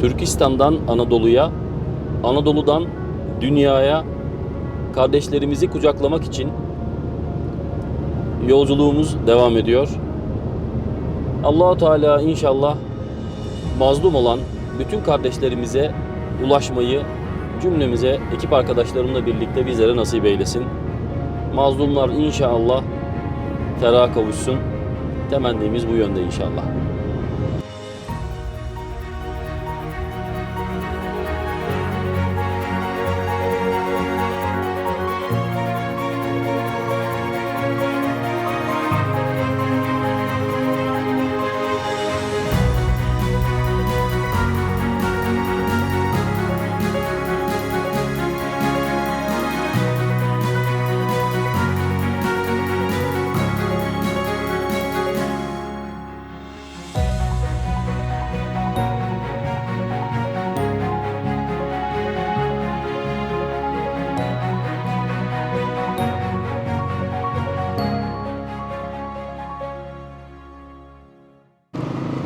Türkistan'dan Anadolu'ya, Anadolu'dan dünyaya kardeşlerimizi kucaklamak için yolculuğumuz devam ediyor. Allahu Teala inşallah mazlum olan bütün kardeşlerimize ulaşmayı cümlemize ekip arkadaşlarımla birlikte bizlere nasip eylesin. Mazlumlar inşallah feraha kavuşsun. Temennimiz bu yönde inşallah.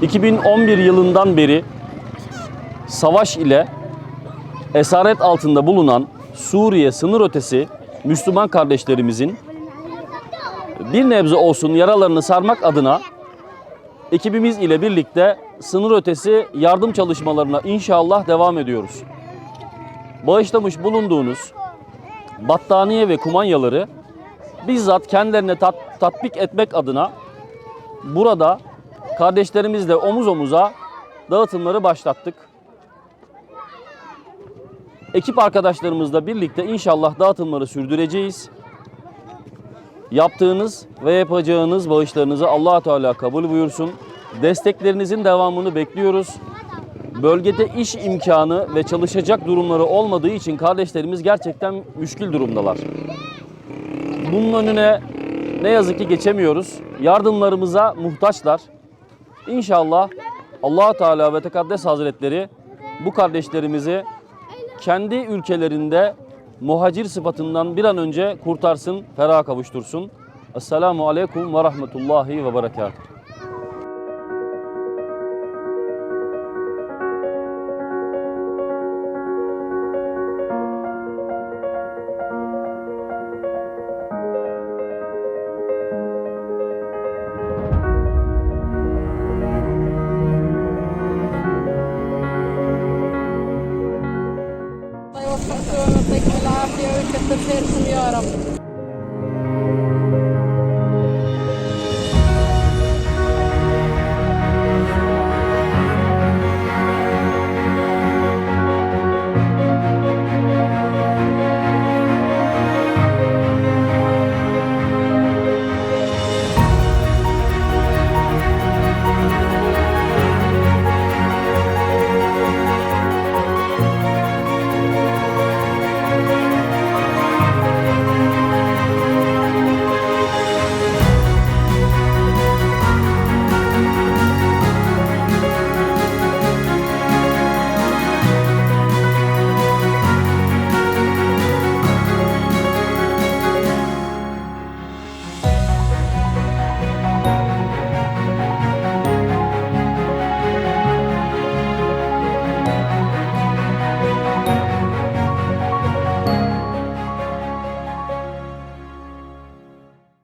...2011 yılından beri savaş ile esaret altında bulunan Suriye sınır ötesi Müslüman kardeşlerimizin bir nebze olsun yaralarını sarmak adına ekibimiz ile birlikte sınır ötesi yardım çalışmalarına inşallah devam ediyoruz. Bağışlamış bulunduğunuz battaniye ve kumanyaları bizzat kendilerine tat- tatbik etmek adına burada kardeşlerimizle omuz omuza dağıtımları başlattık. Ekip arkadaşlarımızla birlikte inşallah dağıtımları sürdüreceğiz. Yaptığınız ve yapacağınız bağışlarınızı allah Teala kabul buyursun. Desteklerinizin devamını bekliyoruz. Bölgede iş imkanı ve çalışacak durumları olmadığı için kardeşlerimiz gerçekten müşkil durumdalar. Bunun önüne ne yazık ki geçemiyoruz. Yardımlarımıza muhtaçlar. İnşallah allah Teala ve Tekaddes Hazretleri bu kardeşlerimizi kendi ülkelerinde muhacir sıfatından bir an önce kurtarsın, feraha kavuştursun. Esselamu Aleyküm ve Rahmetullahi ve Berekatuhu. up.